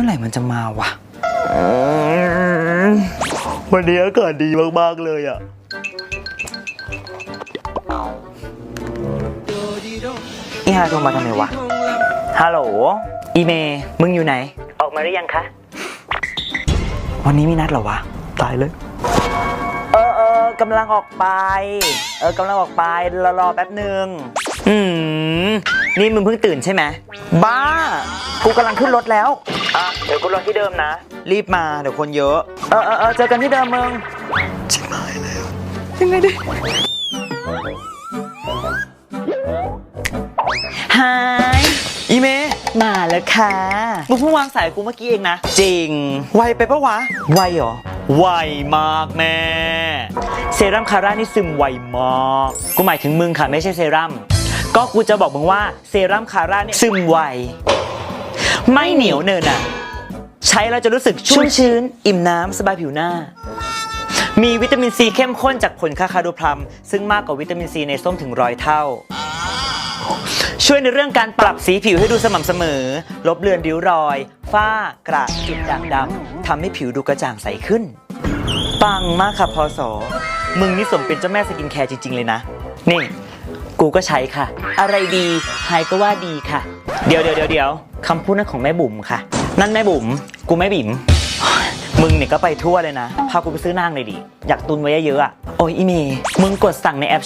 มื่อไหร่มันจะมาวะวันนี้อากาศดีมากๆเลยอะอีฮาโทรมาทำไมวะ ฮัลโหล อีเมย์มึงอยู่ไหน ออกมาหรือยังคะ วันนี้มีนัดเหรอวะ ตายเลย เออเออกำลังออกไป เออกำลังออกไป รอรอแป๊บหนึ่ง อืมนี่มึงเพิ่งตื่นใช่ไหมบ้า กูกำลังขึ้นรถแล้ว อะ เดี๋ยวกูรอที่เดิมนะ รีบมาเดี๋ยวคนเยอะ เออเออเออเจอกันที่เดิมมึงชิบหายแล้วยังไงดิฮายอีเมย์มาแล้วค่ะมึงเพิ่งวางสายกูเมื่อกี้เองนะ จริง ไวไปปะวะ ไวเหรอ ไวมากแม่ เซรั่มคาร่านี่ซึมไวมาก กูหมายถึงมึงค่ะ ไม่ใช่เซรั่ม ก็กูจะบอกมึงว่าเซรั่มคาร่านี่ซึมไว ไม่เหนียวเนินอะ ใช้แล้วจะรู้สึกชุ่มชื้น อิ่มน้ำสบายผิวหน้า มีวิตามินซีเข้มข้นจากผลคาคาโดพลัม ซึ่งมากกว่าวิตามินซีในส้มถึงร้อยเท่า ช่วยในเรื่องการปรับสีผิวให้ดูสม่ำเสมอ ลบเลือนริ้วรอย ฝ้ากระจุดด่างดำทำให้ผิวดูกระจ่างใสขึ้น ปังมากค่ะพอสอมึงนี่สมเป็นเจ้าแม่สกินแคร์จริง ๆ เลยนะ นี่ กูก็ใช้ค่ะ อะไรดีไฮก็ว่าดีค่ะ เดี๋ยวเดี๋ยวเดี๋ยวเดี๋ยวคำพูดนั้นของแม่บุ๋มค่ะ นั่นแม่บุ๋มกูแม่บิ๋มมึงเนี่ยก็ไปทั่วเลยนะ พากูไปซื้อนางเลยดิ อยากตุนไว้เยอะๆอะโอ้ยอีเมย์มึงกดสั่งในแอป